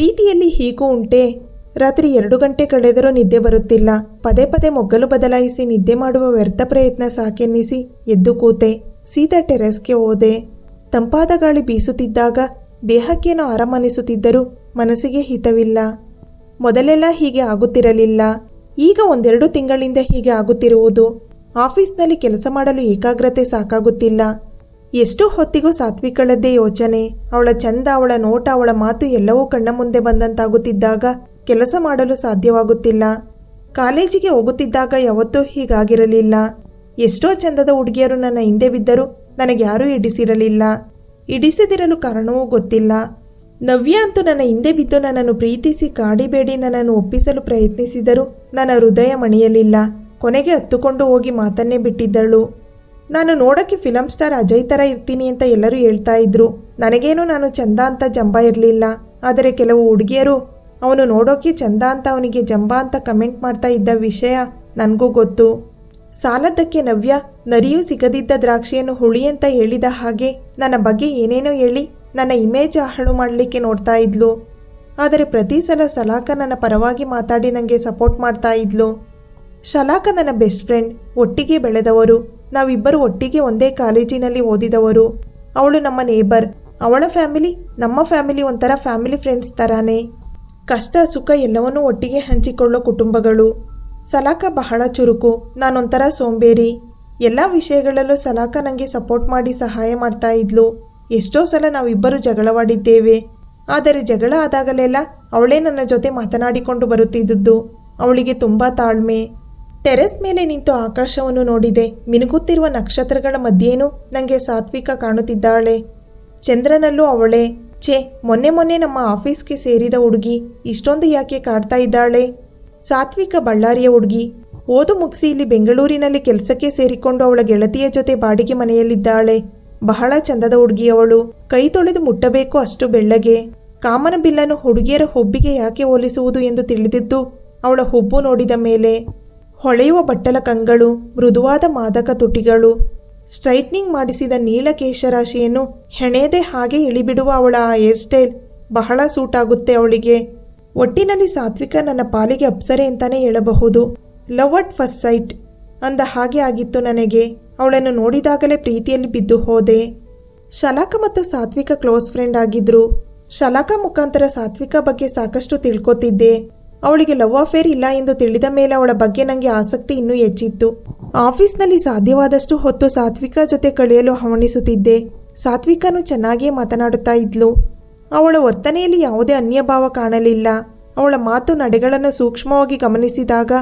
ಪ್ರೀತಿಯಲ್ಲಿ ಹೀಗೂ ಉಂಟೆ. ರಾತ್ರಿ ಎರಡು ಗಂಟೆ ಕಳೆದರೂ ನಿದ್ದೆ ಬರುತ್ತಿಲ್ಲ. ಪದೇ ಪದೇ ಮೊಗ್ಗಲು ಬದಲಾಯಿಸಿ ನಿದ್ದೆ ಮಾಡುವ ವ್ಯರ್ಥ ಪ್ರಯತ್ನ ಸಾಕೆನ್ನಿಸಿ ಎದ್ದು ಕೂತೆ. ಸೀತಾ ಟೆರೆಸ್ಗೆ ಹೋದೆ. ತಂಪಾದ ಗಾಳಿ ಬೀಸುತ್ತಿದ್ದಾಗ ದೇಹಕ್ಕೇನೋ ಆರಾಮನಿಸುತ್ತಿದ್ದರೂ ಮನಸ್ಸಿಗೆ ಹಿತವಿಲ್ಲ. ಮೊದಲೆಲ್ಲ ಹೀಗೆ ಆಗುತ್ತಿರಲಿಲ್ಲ. ಈಗ ಒಂದೆರಡು ತಿಂಗಳಿಂದ ಹೀಗೆ ಆಗುತ್ತಿರುವುದು. ಆಫೀಸ್ನಲ್ಲಿ ಕೆಲಸ ಮಾಡಲು ಏಕಾಗ್ರತೆ ಸಾಕಾಗುತ್ತಿಲ್ಲ. ಎಷ್ಟು ಹೊತ್ತಿಗೂ ಸಾತ್ವಿಕಳದ್ದೇ ಯೋಚನೆ. ಅವಳ ಚಂದ, ಅವಳ ನೋಟ, ಅವಳ ಮಾತು ಎಲ್ಲವೂ ಕಣ್ಣ ಮುಂದೆ ಬಂದಂತಾಗುತ್ತಿದ್ದಾಗ ಕೆಲಸ ಮಾಡಲು ಸಾಧ್ಯವಾಗುತ್ತಿಲ್ಲ. ಕಾಲೇಜಿಗೆ ಹೋಗುತ್ತಿದ್ದಾಗ ಯಾವತ್ತೂ ಹೀಗಾಗಿರಲಿಲ್ಲ. ಎಷ್ಟೋ ಚಂದದ ಹುಡುಗಿಯರು ನನ್ನ ಹಿಂದೆ ಬಿದ್ದರೂ ನನಗೆ ಯಾರೂ ಇಡಿಸಿರಲಿಲ್ಲ ಇಡಿಸದಿರಲು ಕಾರಣವೂ ಗೊತ್ತಿಲ್ಲ. ನವ್ಯ ಅಂತೂ ನನ್ನ ಹಿಂದೆ ಬಿದ್ದು ನನ್ನನ್ನು ಪ್ರೀತಿಸಿ ಕಾಡಿಬೇಡಿ ನನ್ನನ್ನು ಒಪ್ಪಿಸಲು ಪ್ರಯತ್ನಿಸಿದರೂ ನನ್ನ ಹೃದಯ ಮಣಿಯಲಿಲ್ಲ. ಕೊನೆಗೆ ಹತ್ತುಕೊಂಡು ಹೋಗಿ ಮಾತನ್ನೇ ಬಿಟ್ಟಿದ್ದಳು. ನಾನು ನೋಡೋಕ್ಕೆ ಫಿಲಮ್ ಸ್ಟಾರ್ ಅಜಯ್ ಥರ ಇರ್ತೀನಿ ಅಂತ ಎಲ್ಲರೂ ಹೇಳ್ತಾ ಇದ್ರು. ನನಗೇನು ನಾನು ಚಂದ ಅಂತ ಜಂಬ ಇರಲಿಲ್ಲ. ಆದರೆ ಕೆಲವು ಹುಡುಗಿಯರು, ಅವನು ನೋಡೋಕೆ ಚಂದ ಅಂತ ಅವನಿಗೆ ಜಂಬ ಅಂತ ಕಮೆಂಟ್ ಮಾಡ್ತಾ ಇದ್ದ ವಿಷಯ ನನಗೂ ಗೊತ್ತು. ಸಾಲದ್ದಕ್ಕೆ ನವ್ಯ, ನರಿಯೂ ಸಿಗದಿದ್ದ ದ್ರಾಕ್ಷಿಯನ್ನು ಹುಳಿ ಅಂತ ಹೇಳಿದ ಹಾಗೆ ನನ್ನ ಬಗ್ಗೆ ಏನೇನೋ ಹೇಳಿ ನನ್ನ ಇಮೇಜ್ ಹಾಳು ಮಾಡಲಿಕ್ಕೆ ನೋಡ್ತಾ ಇದ್ಲು. ಆದರೆ ಪ್ರತಿ ಸಲ ಸಲಾಕ ನನ್ನ ಪರವಾಗಿ ಮಾತಾಡಿ ನನಗೆ ಸಪೋರ್ಟ್ ಮಾಡ್ತಾ ಇದ್ಲು. ಶಲಾಕ ನನ್ನ ಬೆಸ್ಟ್ ಫ್ರೆಂಡ್ ಒಟ್ಟಿಗೆ ಬೆಳೆದವರು. ನಾವಿಬ್ಬರು ಒಟ್ಟಿಗೆ ಒಂದೇ ಕಾಲೇಜಿನಲ್ಲಿ ಓದಿದವರು. ಅವಳು ನಮ್ಮ ನೇಬರ್ ಅವಳ ಫ್ಯಾಮಿಲಿ ನಮ್ಮ ಫ್ಯಾಮಿಲಿ ಒಂಥರ ಫ್ಯಾಮಿಲಿ ಫ್ರೆಂಡ್ಸ್ ಥರಾನೇ ಕಷ್ಟ, ಸುಖ ಎಲ್ಲವನ್ನೂ ಒಟ್ಟಿಗೆ ಹಂಚಿಕೊಳ್ಳೋ ಕುಟುಂಬಗಳು. ಸಲಾಕ ಬಹಳ ಚುರುಕು, ನಾನೊಂಥರ ಸೋಂಬೇರಿ. ಎಲ್ಲ ವಿಷಯಗಳಲ್ಲೂ ಸಲಾಕ ನನಗೆ ಸಪೋರ್ಟ್ ಮಾಡಿ ಸಹಾಯ ಮಾಡ್ತಾ ಇದ್ಲು. ಎಷ್ಟೋ ಸಲ ನಾವಿಬ್ಬರು ಜಗಳವಾಡಿದ್ದೇವೆ. ಆದರೆ ಜಗಳ ಆದಾಗಲೆಲ್ಲ ಅವಳೇ ನನ್ನ ಜೊತೆ ಮಾತನಾಡಿಕೊಂಡು ಬರುತ್ತಿದ್ದುದು ಅವಳಿಗೆ ತುಂಬ ತಾಳ್ಮೆ. ಟೆರೆಸ್ ಮೇಲೆ ನಿಂತು ಆಕಾಶವನ್ನು ನೋಡಿದೆ. ಮಿನುಗುತ್ತಿರುವ ನಕ್ಷತ್ರಗಳ ಮಧ್ಯೇನು ನನಗೆ ಸಾತ್ವಿಕ ಕಾಣುತ್ತಿದ್ದಾಳೆ. ಚಂದ್ರನಲ್ಲೂ ಅವಳೇ. ಛೇ, ಮೊನ್ನೆ ಮೊನ್ನೆ ನಮ್ಮ ಆಫೀಸ್ಗೆ ಸೇರಿದ ಹುಡುಗಿ ಇಷ್ಟೊಂದು ಯಾಕೆ ಕಾಡ್ತಾ ಇದ್ದಾಳೆ? ಸಾತ್ವಿಕ ಬಳ್ಳಾರಿಯ ಹುಡುಗಿ. ಓದು ಮುಗಿಸಿ ಇಲ್ಲಿ ಬೆಂಗಳೂರಿನಲ್ಲಿ ಕೆಲಸಕ್ಕೆ ಸೇರಿಕೊಂಡು ಅವಳ ಗೆಳತಿಯ ಜೊತೆ ಬಾಡಿಗೆ ಮನೆಯಲ್ಲಿದ್ದಾಳೆ. ಬಹಳ ಚಂದದ ಹುಡುಗಿ ಅವಳು. ಕೈ ತೊಳೆದು ಮುಟ್ಟಬೇಕು ಅಷ್ಟು ಬೆಳ್ಳಗೆ. ಕಾಮನ ಬಿಲ್ಲನ್ನು ಹುಡುಗಿಯರ ಹುಬ್ಬಿಗೆ ಯಾಕೆ ಹೋಲಿಸುವುದು ಎಂದು ತಿಳಿದಿದ್ದು ಅವಳ ಹುಬ್ಬು ನೋಡಿದ ಮೇಲೆ. ಹೊಳೆಯುವ ಬಟ್ಟಲ ಕಂಗಳು, ಮೃದುವಾದ ಮಾದಕ ತುಟಿಗಳು. ಸ್ಟ್ರೈಟ್ನಿಂಗ್ ಮಾಡಿಸಿದ ನೀಲಕೇಶರಾಶಿಯನ್ನು ಹೆಣೆಯದೆ ಹಾಗೆ ಇಳಿಬಿಡುವ ಅವಳ ಆ ಹೇರ್ ಸ್ಟೈಲ್ ಬಹಳ ಸೂಟ್ ಆಗುತ್ತೆ ಅವಳಿಗೆ. ಒಟ್ಟಿನಲ್ಲಿ ಸಾತ್ವಿಕ ನನ್ನ ಪಾಲಿಗೆ ಅಪ್ಸರೆ ಅಂತಾನೆ ಹೇಳಬಹುದು. ಲವ್ ಅಟ್ ಫಸ್ಟ್ ಸೈಟ್ ಅಂದ ಹಾಗೆ ಆಗಿತ್ತು ನನಗೆ. ಅವಳನ್ನು ನೋಡಿದಾಗಲೇ ಪ್ರೀತಿಯಲ್ಲಿ ಬಿದ್ದು ಹೋದೆ. ಶಲಾಕ ಮತ್ತು ಸಾತ್ವಿಕ ಕ್ಲೋಸ್ ಫ್ರೆಂಡ್ ಆಗಿದ್ರು. ಶಲಾಕ ಮುಖಾಂತರ ಸಾತ್ವಿಕ ಬಗ್ಗೆ ಸಾಕಷ್ಟು ತಿಳ್ಕೊತಿದ್ದೆ. ಅವಳಿಗೆ ಲವ್ ಅಫೇರ್ ಇಲ್ಲ ಎಂದು ತಿಳಿದ ಮೇಲೆ ಅವಳ ಬಗ್ಗೆ ನನಗೆ ಆಸಕ್ತಿ ಇನ್ನೂ ಹೆಚ್ಚಿತ್ತು. ಆಫೀಸ್ನಲ್ಲಿ ಸಾಧ್ಯವಾದಷ್ಟು ಹೊತ್ತು ಸಾತ್ವಿಕ ಜೊತೆ ಕಳೆಯಲು ಹವಣಿಸುತ್ತಿದ್ದೆ. ಸಾತ್ವಿಕನು ಚೆನ್ನಾಗಿಯೇ ಮಾತನಾಡುತ್ತಾ ಇದ್ಲು. ಅವಳ ವರ್ತನೆಯಲ್ಲಿ ಯಾವುದೇ ಅನ್ಯಭಾವ ಕಾಣಲಿಲ್ಲ. ಅವಳ ಮಾತು ನಡೆಗಳನ್ನು ಸೂಕ್ಷ್ಮವಾಗಿ ಗಮನಿಸಿದಾಗ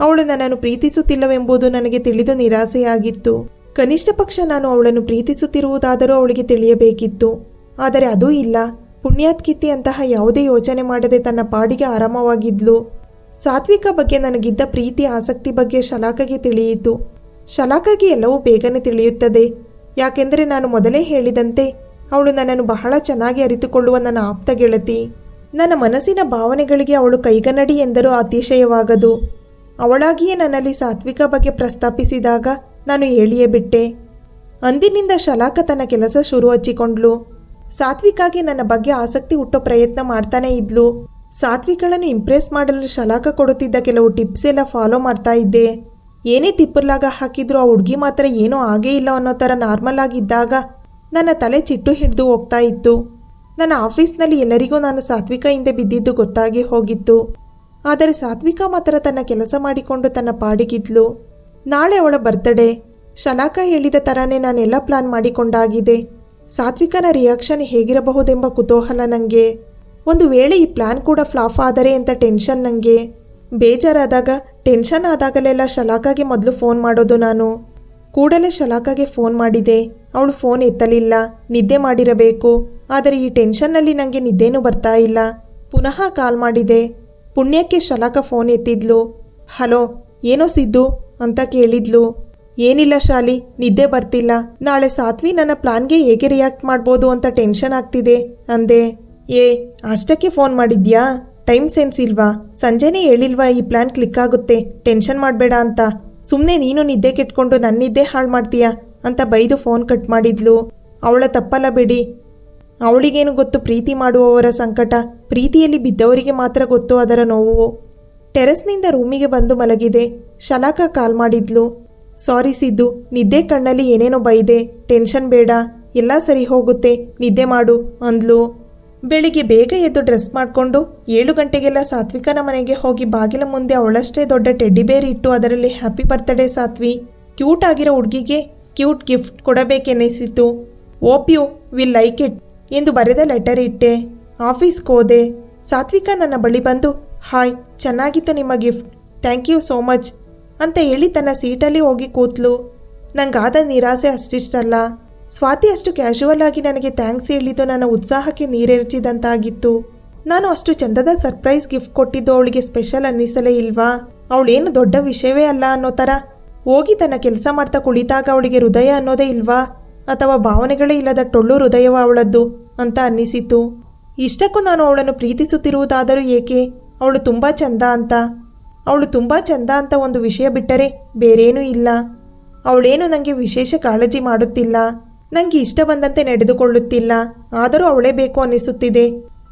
ಅವಳು ನನ್ನನ್ನು ಪ್ರೀತಿಸುತ್ತಿಲ್ಲವೆಂಬುದು ನನಗೆ ತಿಳಿದು ನಿರಾಸೆಯಾಗಿತ್ತು. ಕನಿಷ್ಠ ಪಕ್ಷ ನಾನು ಅವಳನ್ನು ಪ್ರೀತಿಸುತ್ತಿರುವುದಾದರೂ ಅವಳಿಗೆ ತಿಳಿಯಬೇಕಿತ್ತು. ಆದರೆ ಅದೂ ಇಲ್ಲ. ಪುಣ್ಯಾತ್ಕಿತ್ತಿಯಂತಹ ಯಾವುದೇ ಯೋಚನೆ ಮಾಡದೆ ತನ್ನ ಪಾಡಿಗೆ ಆರಾಮವಾಗಿದ್ಲು. ಸಾತ್ವಿಕ ಬಗ್ಗೆ ನನಗಿದ್ದ ಪ್ರೀತಿ, ಆಸಕ್ತಿ ಬಗ್ಗೆ ಶಲಾಕಗೆ ತಿಳಿಯಿತು. ಶಲಾಕಗೆ ಎಲ್ಲವೂ ಬೇಗನೆ ತಿಳಿಯುತ್ತದೆ. ಯಾಕೆಂದರೆ ನಾನು ಮೊದಲೇ ಹೇಳಿದಂತೆ, ಅವಳು ನನ್ನನ್ನು ಬಹಳ ಚೆನ್ನಾಗಿ ಅರಿತುಕೊಳ್ಳುವ ನನ್ನ ಆಪ್ತ ಗೆಳತಿ. ನನ್ನ ಮನಸ್ಸಿನ ಭಾವನೆಗಳಿಗೆ ಅವಳು ಕೈಗನ್ನಡಿ ಎಂದರೂ ಅತಿಶಯವಾಗದು. ಅವಳಾಗಿಯೇ ನನ್ನಲ್ಲಿ ಸಾತ್ವಿಕ ಬಗ್ಗೆ ಪ್ರಸ್ತಾಪಿಸಿದಾಗ ನಾನು ಹೇಳಿಯೇ ಬಿಟ್ಟೆ. ಅಂದಿನಿಂದ ಶಲಾಕ ತನ್ನ ಕೆಲಸ ಶುರು ಹಚ್ಚಿಕೊಂಡ್ಲು ಸಾತ್ವಿಕಾಗೆ ನನ್ನ ಬಗ್ಗೆ ಆಸಕ್ತಿ ಹುಟ್ಟೋ ಪ್ರಯತ್ನ ಮಾಡ್ತಾನೆ ಇದ್ಲು. ಸಾತ್ವಿಕಳನ್ನು ಇಂಪ್ರೆಸ್ ಮಾಡಲು ಶಲಾಕ ಕೊಡುತ್ತಿದ್ದ ಕೆಲವು ಟಿಪ್ಸ್ ಎಲ್ಲ ಫಾಲೋ ಮಾಡ್ತಾ ಇದ್ದೆ. ಏನೇ ತಿಪ್ಪರ್ಲಾಗ ಹಾಕಿದ್ರು ಆ ಹುಡುಗಿ ಮಾತ್ರ ಏನೂ ಆಗೇ ಇಲ್ಲ ಅನ್ನೋ ಥರ ನಾರ್ಮಲ್ ಆಗಿದ್ದಾಗ ನನ್ನ ತಲೆ ಚಿಟ್ಟು ಹಿಡಿದು ಹೋಗ್ತಾ ಇತ್ತು. ನನ್ನ ಆಫೀಸ್ನಲ್ಲಿ ಎಲ್ಲರಿಗೂ ನಾನು ಸಾತ್ವಿಕ ಹಿಂದೆ ಬಿದ್ದಿದ್ದು ಗೊತ್ತಾಗಿ ಹೋಗಿತ್ತು. ಆದರೆ ಸಾತ್ವಿಕ ಮಾತ್ರ ತನ್ನ ಕೆಲಸ ಮಾಡಿಕೊಂಡು ತನ್ನ ಪಾಡಿಗಿದ್ಲು. ನಾಳೆ ಅವಳ ಬರ್ತಡೇ ಶಲಾಕ ಹೇಳಿದ ಥರನೇ ನಾನೆಲ್ಲ ಪ್ಲಾನ್ ಮಾಡಿಕೊಂಡಾಗಿದೆ. ಸಾತ್ವಿಕನ ರಿಯಾಕ್ಷನ್ ಹೇಗಿರಬಹುದೆಂಬ ಕುತೂಹಲ ನನಗೆ ಒಂದು ವೇಳೆ ಈ ಪ್ಲಾನ್ ಕೂಡ ಫ್ಲಾಫ್ ಆದರೆ ಅಂತ ಟೆನ್ಷನ್ ನನಗೆ ಬೇಜಾರಾದಾಗ ಟೆನ್ಷನ್ ಆದಾಗಲೆಲ್ಲ ಶಲಾಕಾಗೆ ಮೊದಲು ಫೋನ್ ಮಾಡೋದು ನಾನು. ಕೂಡಲೇ ಶಲಾಕಾಗೆ ಫೋನ್ ಮಾಡಿದೆ. ಅವಳು ಫೋನ್ ಎತ್ತಲಿಲ್ಲ, ನಿದ್ದೆ ಮಾಡಿರಬೇಕು. ಆದರೆ ಈ ಟೆನ್ಷನ್ನಲ್ಲಿ ನನಗೆ ನಿದ್ದೆನೂ ಬರ್ತಾ ಇಲ್ಲ. ಪುನಃ ಕಾಲ್ ಮಾಡಿದೆ. ಪುಣ್ಯಕ್ಕೆ ಶಲಾಕ ಫೋನ್ ಎತ್ತಿದ್ಲು. ಹಲೋ, ಏನೋ ಸಿದ್ದು? ಅಂತ ಕೇಳಿದ್ಲು. ಏನಿಲ್ಲ ಶಾಲಿ, ನಿದ್ದೆ ಬರ್ತಿಲ್ಲ. ನಾಳೆ ಸಾತ್ವಿ ನನ್ನ ಪ್ಲಾನ್ಗೆ ಹೇಗೆ ರಿಯಾಕ್ಟ್ ಮಾಡ್ಬೋದು ಅಂತ ಟೆನ್ಷನ್ ಆಗ್ತಿದೆ. ಅಂದೆ, ಏ, ಅಷ್ಟಕ್ಕೆ ಫೋನ್ ಮಾಡಿದ್ಯಾ? ಟೈಮ್ ಸೆನ್ಸ್ ಇಲ್ವಾ? ಸಂಜೆನೇ ಹೇಳಿಲ್ವಾ ಈ ಪ್ಲಾನ್ ಕ್ಲಿಕ್ ಆಗುತ್ತೆ? ಟೆನ್ಷನ್ ಮಾಡಬೇಡ ಅಂತ. ಸುಮ್ಮನೆ ನೀನು ನಿದ್ದೆ ಕೆಟ್ಕೊಂಡು ನನ್ನ ನಿದ್ದೆ ಹಾಳು ಮಾಡ್ತೀಯಾ? ಅಂತ ಬೈದು ಫೋನ್ ಕಟ್ ಮಾಡಿದ್ಲು. ಅವಳ ತಪ್ಪಲ್ಲ ಬಿಡಿ. ಅವಳಿಗೇನು ಗೊತ್ತು ಪ್ರೀತಿ ಮಾಡುವವರ ಸಂಕಟ? ಪ್ರೀತಿಯಲ್ಲಿ ಬಿದ್ದವರಿಗೆ ಮಾತ್ರ ಗೊತ್ತು ಅದರ ನೋವು. ಟೆರೆಸ್ನಿಂದ ರೂಮಿಗೆ ಬಂದು ಮಲಗಿದೆ. ಶಲಾಕ ಕಾಲ್ ಮಾಡಿದ್ಲು. ಸಾರಿ ಸಿದ್ದು, ನಿದ್ದೆ ಕಣ್ಣಲ್ಲಿ ಏನೇನೋ ಬೈದೆ, ಟೆನ್ಷನ್ ಬೇಡ, ಎಲ್ಲ ಸರಿ ಹೋಗುತ್ತೆ, ನಿದ್ದೆ ಮಾಡು, ಅಂದ್ಲು. ಬೆಳಿಗ್ಗೆ ಬೇಗ ಎದ್ದು ಡ್ರೆಸ್ ಮಾಡಿಕೊಂಡು ಏಳು ಗಂಟೆಗೆಲ್ಲ ಸಾತ್ವಿಕನ ಮನೆಗೆ ಹೋಗಿ ಬಾಗಿಲ ಮುಂದೆ ಅವಳಷ್ಟೇ ದೊಡ್ಡ ಟೆಡ್ಡಿ ಬೇರ್ ಇಟ್ಟು ಅದರಲ್ಲಿ ಹ್ಯಾಪಿ ಬರ್ತ್ಡೇ ಸಾತ್ವಿ. ಕ್ಯೂಟ್ ಆಗಿರೋ ಹುಡುಗಿಗೆ cute gift ಕೊಡಬೇಕೆನಿಸಿತು. Hope you will like it ಎಂದು ಬರೆದ ಲೆಟರ್ ಇಟ್ಟೆ. ಆಫೀಸ್ಗೆ ಹೋದೆ. ಸಾತ್ವಿಕ ನನ್ನ ಬಳಿ ಬಂದು, ಹಾಯ್, ಚೆನ್ನಾಗಿತ್ತು ನಿಮ್ಮ gift. Thank you so much. ಅಂತ ಹೇಳಿ ತನ್ನ ಸೀಟಲ್ಲಿ ಹೋಗಿ ಕೂತ್ಲು. ನಂಗಾದ ನಿರಾಸೆ ಅಷ್ಟಿಷ್ಟಲ್ಲ. ಸ್ವಾತಿ ಅಷ್ಟು ಕ್ಯಾಶುವಲ್ ಆಗಿ ನನಗೆ ಥ್ಯಾಂಕ್ಸ್ ಹೇಳಿದ್ದು ನನ್ನ ಉತ್ಸಾಹಕ್ಕೆ ನೀರೆರಚಿದಂತಾಗಿತ್ತು. ನಾನು ಅಷ್ಟು ಚಂದದ ಸರ್ಪ್ರೈಸ್ ಗಿಫ್ಟ್ ಕೊಟ್ಟಿದ್ದು ಅವಳಿಗೆ ಸ್ಪೆಷಲ್ ಅನ್ನಿಸಲೇ ಇಲ್ವಾ? ಅವಳೇನು ದೊಡ್ಡ ವಿಷಯವೇ ಅಲ್ಲ ಅನ್ನೋ ಥರ ಹೋಗಿ ತನ್ನ ಕೆಲಸ ಮಾಡ್ತಾ ಕುಳಿತಾಗ ಅವಳಿಗೆ ಹೃದಯ ಅನ್ನೋದೇ ಇಲ್ವಾ? ಅಥವಾ ಭಾವನೆಗಳೇ ಇಲ್ಲದ ಟೊಳ್ಳು ಹೃದಯವ ಅವಳದ್ದು ಅಂತ ಅನ್ನಿಸಿತು. ಇಷ್ಟಕ್ಕೂ ನಾನು ಅವಳನ್ನು ಪ್ರೀತಿಸುತ್ತಿರುವುದಾದರೂ ಏಕೆ? ಅವಳು ತುಂಬ ಚಂದ ಅಂತ. ಅವಳು ತುಂಬ ಚಂದ ಅಂತ ಒಂದು ವಿಷಯ ಬಿಟ್ಟರೆ ಬೇರೇನೂ ಇಲ್ಲ. ಅವಳೇನು ನನಗೆ ವಿಶೇಷ ಕಾಳಜಿ ಮಾಡುತ್ತಿಲ್ಲ. ನನಗೆ ಇಷ್ಟ ಬಂದಂತೆ ನಡೆದುಕೊಳ್ಳುತ್ತಿಲ್ಲ. ಆದರೂ ಅವಳೇ ಬೇಕು ಅನ್ನಿಸುತ್ತಿದೆ.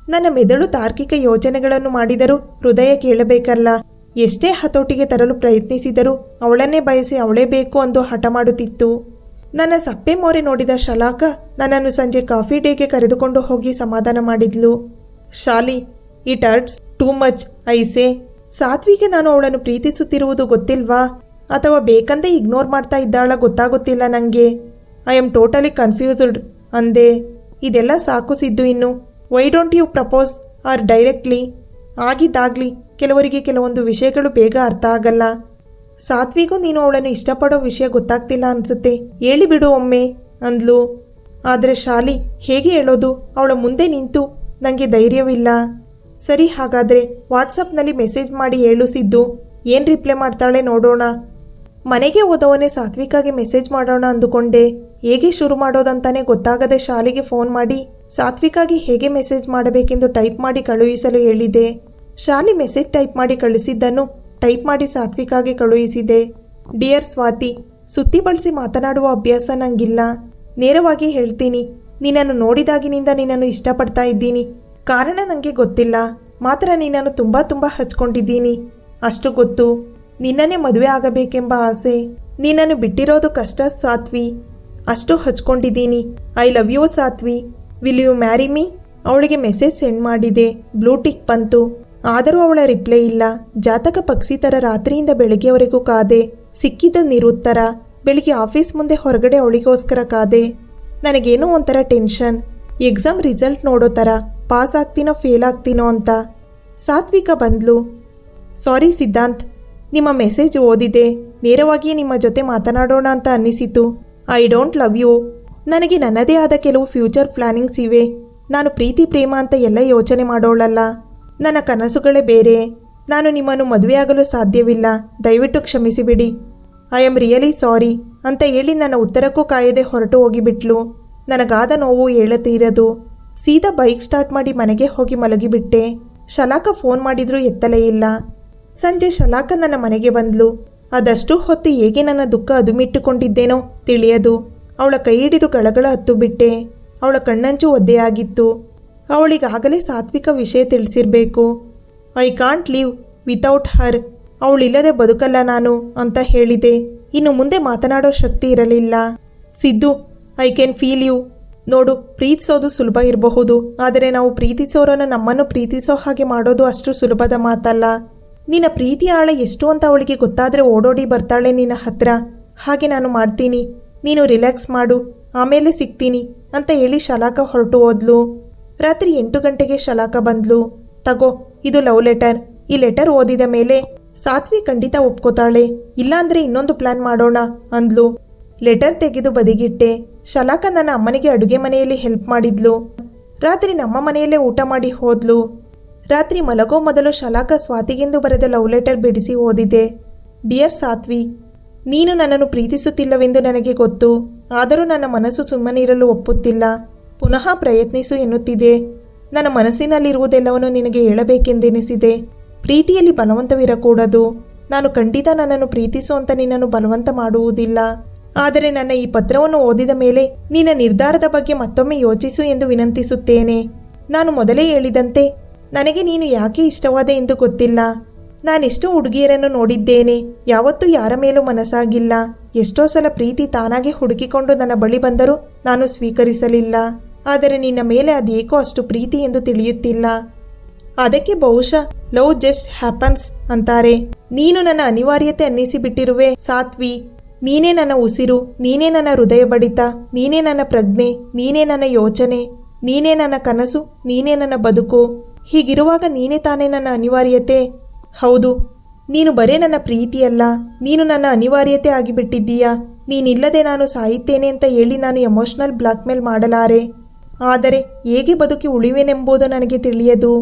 ನನ್ನ ಮೆದುಳು ತಾರ್ಕಿಕ ಯೋಜನೆಗಳನ್ನು ಮಾಡಿದರೂ ಹೃದಯ ಕೇಳಬೇಕಲ್ಲ. ಎಷ್ಟೇ ಹತೋಟಿಗೆ ತರಲು ಪ್ರಯತ್ನಿಸಿದರೂ ಅವಳನ್ನೇ ಬಯಸಿ ಅವಳೇ ಬೇಕು ಎಂದು ಹಠ ಮಾಡುತ್ತಿತ್ತು. ನನ್ನ ಸಪ್ಪೆ ಮೋರೆ ನೋಡಿದ ಶಲಾಕ ನನ್ನನ್ನು ಸಂಜೆ ಕಾಫಿ ಡೇಗೆ ಕರೆದುಕೊಂಡು ಹೋಗಿ ಸಮಾಧಾನ ಮಾಡಿದ್ಲು. Shali, it hurts too much, ಐಸೆ. ಸಾತ್ವಿಗೆ ನಾನು ಅವಳನ್ನು ಪ್ರೀತಿಸುತ್ತಿರುವುದು ಗೊತ್ತಿಲ್ವಾ? ಅಥವಾ ಬೇಕಂದೆ ಇಗ್ನೋರ್ ಮಾಡ್ತಾ ಇದ್ದಾಳ ಗೊತ್ತಾಗುತ್ತಿಲ್ಲ ನನಗೆ ಐ ಆಮ್ ಟೋಟಲಿ ಕನ್ಫ್ಯೂಸ್ಡ್ ಅಂದೆ. ಇದೆಲ್ಲ ಸಾಕು ಸಿದ್ದು ಇನ್ನು. Why don't you propose her directly ಆಗಿದ್ದಾಗ್ಲಿ ಕೆಲವರಿಗೆ ಕೆಲವೊಂದು ವಿಷಯಗಳು ಬೇಗ ಅರ್ಥ ಆಗಲ್ಲ. ಸಾತ್ವಿಗೂ ನೀನು ಅವಳನ್ನು ಇಷ್ಟಪಡೋ ವಿಷಯ ಗೊತ್ತಾಗ್ತಿಲ್ಲ ಅನ್ಸುತ್ತೆ. ಹೇಳಿ ಬಿಡು ಒಮ್ಮೆ, ಅಂದ್ಲು. ಆದರೆ ಶಾಲಿ, ಹೇಗೆ ಹೇಳೋದು? ಅವಳ ಮುಂದೆ ನಿಂತು ನನಗೆ ಧೈರ್ಯವಿಲ್ಲ. ಸರಿ, ಹಾಗಾದರೆ ವಾಟ್ಸಪ್ನಲ್ಲಿ ಮೆಸೇಜ್ ಮಾಡಿ ಹೇಳು ಸಿದ್ದು. ಏನು ರಿಪ್ಲೈ ಮಾಡ್ತಾಳೆ ನೋಡೋಣ. ಮನೆಗೆ ಹೋದವನೇ ಸಾತ್ವಿಕಾಗೆ ಮೆಸೇಜ್ ಮಾಡೋಣ ಅಂದುಕೊಂಡೆ. ಹೇಗೆ ಶುರು ಮಾಡೋದಂತಾನೆ ಗೊತ್ತಾಗದೆ ಶಾಲೆಗೆ ಫೋನ್ ಮಾಡಿ, ಸಾತ್ವಿಕಾಗಿ ಹೇಗೆ ಮೆಸೇಜ್ ಮಾಡಬೇಕೆಂದು ಟೈಪ್ ಮಾಡಿ ಕಳುಹಿಸಲು ಹೇಳಿದೆ. ಶಾಲೆ ಮೆಸೇಜ್ ಟೈಪ್ ಮಾಡಿ ಕಳಿಸಿದ್ದನ್ನು ಟೈಪ್ ಮಾಡಿ ಸಾತ್ವಿಕಾಗೆ ಕಳುಹಿಸಿದೆ. ಡಿಯರ್ ಸ್ವಾತಿ, ಸುತ್ತಿ ಬಳಸಿ ಮಾತನಾಡುವ ಅಭ್ಯಾಸ ನಂಗಿಲ್ಲ. ನೇರವಾಗಿ ಹೇಳ್ತೀನಿ. ನಿನ್ನನ್ನು ನೋಡಿದಾಗಿನಿಂದ ನಿನ್ನನ್ನು ಇಷ್ಟಪಡ್ತಾ ಇದ್ದೀನಿ. ಕಾರಣ ನನಗೆ ಗೊತ್ತಿಲ್ಲ. ಮಾತ್ರ ನೀನನ್ನು ತುಂಬ ತುಂಬ ಹಚ್ಕೊಂಡಿದ್ದೀನಿ. ಅಷ್ಟು ಗೊತ್ತು. ನಿನ್ನನ್ನೇ ಮದುವೆ ಆಗಬೇಕೆಂಬ ಆಸೆ. ನಿನ್ನನ್ನು ಬಿಟ್ಟಿರೋದು ಕಷ್ಟ, ಸಾತ್ವಿ. ಅಷ್ಟು ಹಚ್ಕೊಂಡಿದ್ದೀನಿ. I love you, Satvi. Will you marry me? ಅವಳಿಗೆ ಮೆಸೇಜ್ ಸೆಂಡ್ ಮಾಡಿದೆ. ಬ್ಲೂಟಿಕ್ ಬಂತು. ಆದರೂ ಅವಳ ರಿಪ್ಲೈ ಇಲ್ಲ. ಜಾತಕ ಪಕ್ಷಿ ಥರ ರಾತ್ರಿಯಿಂದ ಬೆಳಗ್ಗೆವರೆಗೂ ಕಾದೆ. ಸಿಕ್ಕಿದ್ದು ನಿರುತ್ತರ. ಬೆಳಿಗ್ಗೆ ಆಫೀಸ್ ಮುಂದೆ ಹೊರಗಡೆ ಅವಳಿಗೋಸ್ಕರ ಕಾದೆ. ನನಗೇನೋ ಒಂಥರ ಟೆನ್ಷನ್. ಎಕ್ಸಾಮ್ ರಿಸಲ್ಟ್ ನೋಡೋ ಥರ. ಪಾಸ್ ಆಗ್ತೀನೋ ಫೇಲ್ ಆಗ್ತೀನೋ ಅಂತ ಸಾತ್ವಿಕ ಬಂದ್ಲು. ಸಾರಿ ಸಿದ್ಧಾಂತ್, ನಿಮ್ಮ ಮೆಸೇಜ್ ಓದಿದೆ. ನೇರವಾಗಿ ನಿಮ್ಮ ಜೊತೆ ಮಾತನಾಡೋಣ ಅಂತ ಅನ್ನಿಸಿತು. I don't love you. ನನಗೆ ನನ್ನದೇ ಆದ ಕೆಲವು ಫ್ಯೂಚರ್ ಪ್ಲಾನಿಂಗ್ಸ್ ಇವೆ. ನಾನು ಪ್ರೀತಿ, ಪ್ರೇಮ ಅಂತ ಎಲ್ಲ ಯೋಚನೆ ಮಾಡೋಳಲ್ಲ. ನನ್ನ ಕನಸುಗಳೇ ಬೇರೆ. ನಾನು ನಿಮ್ಮನ್ನು ಮದುವೆಯಾಗಲು ಸಾಧ್ಯವಿಲ್ಲ. ದಯವಿಟ್ಟು ಕ್ಷಮಿಸಿಬಿಡಿ. ಐ ಆಮ್ ರಿಯಲಿ ಸಾರಿ ಅಂತ ಹೇಳಿ ನನ್ನ ಉತ್ತರಕ್ಕೂ ಕಾಯದೆ ಹೊರಟು ಹೋಗಿಬಿಟ್ಲು. ನನಗಾದ ನೋವು ಹೇಳತೀರದು ಸೀದಾ ಬೈಕ್ ಸ್ಟಾರ್ಟ್ ಮಾಡಿ ಮನೆಗೆ ಹೋಗಿ ಮಲಗಿಬಿಟ್ಟೆ. ಶಲಾಕ ಫೋನ್ ಮಾಡಿದ್ರೂ, ಎತ್ತಲೇ ಇಲ್ಲ. ಸಂಜೆ ಶಲಾಕ ನನ್ನ ಮನೆಗೆ ಬಂದ್ಲು. ಅದಷ್ಟು ಹೊತ್ತು ಹೇಗೆ ನನ್ನ ದುಃಖ ಅದುಮಿಟ್ಟುಕೊಂಡಿದ್ದೇನೋ ತಿಳಿಯದು. ಅವಳ ಕೈ ಹಿಡಿದು ಗಳಗಳ ಹತ್ತು ಬಿಟ್ಟೆ ಅವಳ ಕಣ್ಣಂಚು ಒದ್ದೆಯಾಗಿತ್ತು. ಅವಳಿಗಾಗಲೇ ಸಾತ್ವಿಕ ವಿಷಯ ತಿಳಿಸಿರ್ಬೇಕು. I can't live without her ಅವಳಿಲ್ಲದೆ ಬದುಕಲ್ಲ ನಾನು ಅಂತ ಹೇಳಿದೆ. ಇನ್ನು ಮುಂದೆ ಮಾತನಾಡೋ ಶಕ್ತಿ ಇರಲಿಲ್ಲ. Siddu I can feel you ನೋಡು, ಪ್ರೀತಿಸೋದು ಸುಲಭ ಇರಬಹುದು, ಆದರೆ ನಾವು ಪ್ರೀತಿಸೋರನ್ನು ನಮ್ಮನ್ನು ಪ್ರೀತಿಸೋ ಹಾಗೆ ಮಾಡೋದು ಅಷ್ಟು ಸುಲಭದ ಮಾತಲ್ಲ. ನಿನ್ನ ಪ್ರೀತಿ ಆಳ ಎಷ್ಟು ಅಂತ ಅವಳಿಗೆ ಗೊತ್ತಾದರೆ ಓಡೋಡಿ ಬರ್ತಾಳೆ ನಿನ್ನ ಹತ್ರ. ಹಾಗೆ ನಾನು ಮಾಡ್ತೀನಿ. ನೀನು ರಿಲ್ಯಾಕ್ಸ್ ಮಾಡು, ಆಮೇಲೆ ಸಿಗ್ತೀನಿ ಅಂತ ಹೇಳಿ ಶಲಾಕ ಹೊರಟು ಹೋದ್ಲು. ರಾತ್ರಿ ಎಂಟು ಗಂಟೆಗೆ ಶಲಾಕ ಬಂದ್ಲು. ತಗೋ, ಇದು ಲವ್ ಲೆಟರ್. ಈ ಲೆಟರ್ ಓದಿದ ಮೇಲೆ ಸಾತ್ವಿ ಖಂಡಿತ ಒಪ್ಕೋತಾಳೆ. ಇಲ್ಲಾಂದ್ರೆ ಇನ್ನೊಂದು ಪ್ಲಾನ್ ಮಾಡೋಣ, ಅಂದ್ಲು. ಲೆಟರ್ ತೆಗೆದು ಬದಿಗಿಟ್ಟೆ. ಶಲಾಕ ನನ್ನ ಅಮ್ಮನಿಗೆ ಅಡುಗೆ ಮನೆಯಲ್ಲಿ ಹೆಲ್ಪ್ ಮಾಡಿದ್ಲು. ರಾತ್ರಿ ನಮ್ಮ ಮನೆಯಲ್ಲೇ ಊಟ ಮಾಡಿ ಹೋದ್ಲು. ರಾತ್ರಿ ಮಲಗೋ ಮೊದಲು ಶಲಾಕ ಸ್ವಾತಿಗೆಂದು ಬರೆದ ಲವ್ ಲೆಟರ್ ಬಿಡಿಸಿ ಓದಿದೆ. ಡಿಯರ್ ಸಾತ್ವಿ, ನೀನು ನನ್ನನ್ನು ಪ್ರೀತಿಸುತ್ತಿಲ್ಲವೆಂದು ನನಗೆ ಗೊತ್ತು. ಆದರೂ ನನ್ನ ಮನಸ್ಸು ಸುಮ್ಮನಿರಲು ಒಪ್ಪುತ್ತಿಲ್ಲ. ಪುನಃ ಪ್ರಯತ್ನಿಸು ಎನ್ನುತ್ತಿದೆ. ನನ್ನ ಮನಸ್ಸಿನಲ್ಲಿರುವುದೆಲ್ಲವನ್ನು ನಿನಗೆ ಹೇಳಬೇಕೆಂದೆನಿಸಿದೆ. ಪ್ರೀತಿಯಲ್ಲಿ ಬಲವಂತವಿರಕೂಡದು. ನಾನು ಖಂಡಿತ ನನ್ನನ್ನು ಪ್ರೀತಿಸುವಂತ ನಿನ್ನನ್ನು ಬಲವಂತ ಮಾಡುವುದಿಲ್ಲ. ಆದರೆ ನನ್ನ ಈ ಪತ್ರವನ್ನು ಓದಿದ ಮೇಲೆ ನಿನ್ನ ನಿರ್ಧಾರದ ಬಗ್ಗೆ ಮತ್ತೊಮ್ಮೆ ಯೋಚಿಸು ಎಂದು ವಿನಂತಿಸುತ್ತೇನೆ. ನಾನು ಮೊದಲೇ ಹೇಳಿದಂತೆ, ನನಗೆ ನೀನು ಯಾಕೆ ಇಷ್ಟವಾದೆ ಎಂದು ಗೊತ್ತಿಲ್ಲ. ನಾನೆಷ್ಟೋ ಹುಡುಗಿಯರನ್ನು ನೋಡಿದ್ದೇನೆ, ಯಾವತ್ತೂ ಯಾರ ಮೇಲೂ ಮನಸ್ಸಾಗಿಲ್ಲ. ಎಷ್ಟೋ ಸಲ ಪ್ರೀತಿ ತಾನಾಗೆ ಹುಡುಕಿಕೊಂಡು ನನ್ನ ಬಳಿ ಬಂದರೂ ನಾನು ಸ್ವೀಕರಿಸಲಿಲ್ಲ. ಆದರೆ ನಿನ್ನ ಮೇಲೆ ಅದೇಕೋ ಅಷ್ಟು ಪ್ರೀತಿ ಎಂದು ತಿಳಿಯುತ್ತಿಲ್ಲ. ಅದಕ್ಕೆ ಬಹುಶಃ ಲವ್ ಜಸ್ಟ್ ಹ್ಯಾಪನ್ಸ್ ಅಂತಾರೆ. ನೀನು ನನ್ನ ಅನಿವಾರ್ಯತೆ ಅನ್ನಿಸಿಬಿಟ್ಟಿರುವೆ, ಸಾತ್ವಿ. ನೀನೇ ನನ್ನ ಉಸಿರು, ನೀನೇ ನನ್ನ ಹೃದಯ ಬಡಿತ, ನೀನೇ ನನ್ನ ಪ್ರಜ್ಞೆ, ನೀನೇ ನನ್ನ ಯೋಚನೆ, ನೀನೇ ನನ್ನ ಕನಸು, ನೀನೇ ನನ್ನ ಬದುಕು. ಹೀಗಿರುವಾಗ ನೀನೇ ತಾನೇ ನನ್ನ ಅನಿವಾರ್ಯತೆ. ಹೌದು, ನೀನು ಬರೇ ನನ್ನ ಪ್ರೀತಿಯಲ್ಲ, ನೀನು ನನ್ನ ಅನಿವಾರ್ಯತೆ ಆಗಿಬಿಟ್ಟಿದ್ದೀಯಾ, ನೀನಿಲ್ಲದೆ ನಾನು ಸಾಯುತ್ತೇನೆ ಅಂತ ಹೇಳಿ ನಾನು ಎಮೋಷನಲ್ ಬ್ಲಾಕ್ಮೇಲ್ ಮಾಡಲಾರೆ. ಆದರೆ ಹೇಗೆ ಬದುಕಿ ಉಳಿವೆನೆಂಬುದು ನನಗೆ ತಿಳಿಯದು.